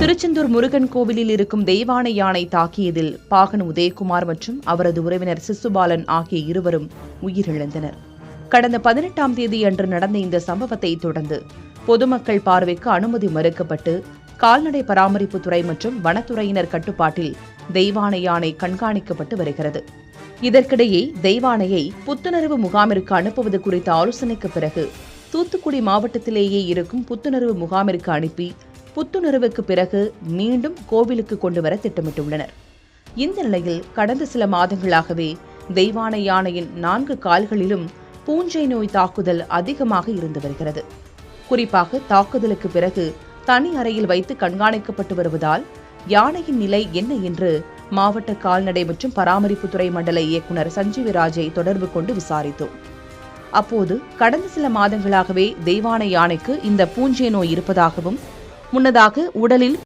திருச்செந்தூர் முருகன் கோவிலில் இருக்கும் தெய்வானை யானை தாக்கியதில் பாகன் உதயகுமார் மற்றும் அவரது உறவினர் சிசுபாலன் ஆகிய இருவரும் உயிரிழந்தனர். கடந்த பதினெட்டாம் தேதி அன்று நடந்த இந்த சம்பவத்தை தொடர்ந்து பொதுமக்கள் பார்வைக்கு அனுமதி மறுக்கப்பட்டு கால்நடை பராமரிப்புத்துறை மற்றும் வனத்துறையினர் கட்டுப்பாட்டில் தெய்வானை யானை கண்காணிக்கப்பட்டு வருகிறது. இதற்கிடையே தெய்வானையை புத்துணர்வு முகாமிற்கு அனுப்புவது குறித்த ஆலோசனைக்கு பிறகு தூத்துக்குடி மாவட்டத்திலேயே இருக்கும் புத்துணர்வு முகாமிற்கு அனுப்பி புத்துணர்வுக்கு பிறகு மீண்டும் கோவிலுக்கு கொண்டு வர திட்டமிட்டுள்ளனர். இந்த நிலையில் கடந்த சில மாதங்களாகவே தெய்வான யானையின் நான்கு கால்களிலும் பூஞ்சை நோய் தாக்குதல் அதிகமாக இருந்து வருகிறது. குறிப்பாக தாக்குதலுக்கு பிறகு தனி அறையில் வைத்து கண்காணிக்கப்பட்டு வருவதால் யானையின் நிலை என்ன என்று மாவட்ட கால்நடை மற்றும் பராமரிப்புத்துறை மண்டல இயக்குனர் சஞ்சீவராஜை தொடர்பு கொண்டு விசாரித்தோம். அப்போது கடந்த சில மாதங்களாகவே தெய்வானை யானைக்கு இந்த பூஞ்சை நோய் இருப்பதாகவும் முன்னதாக உடலில்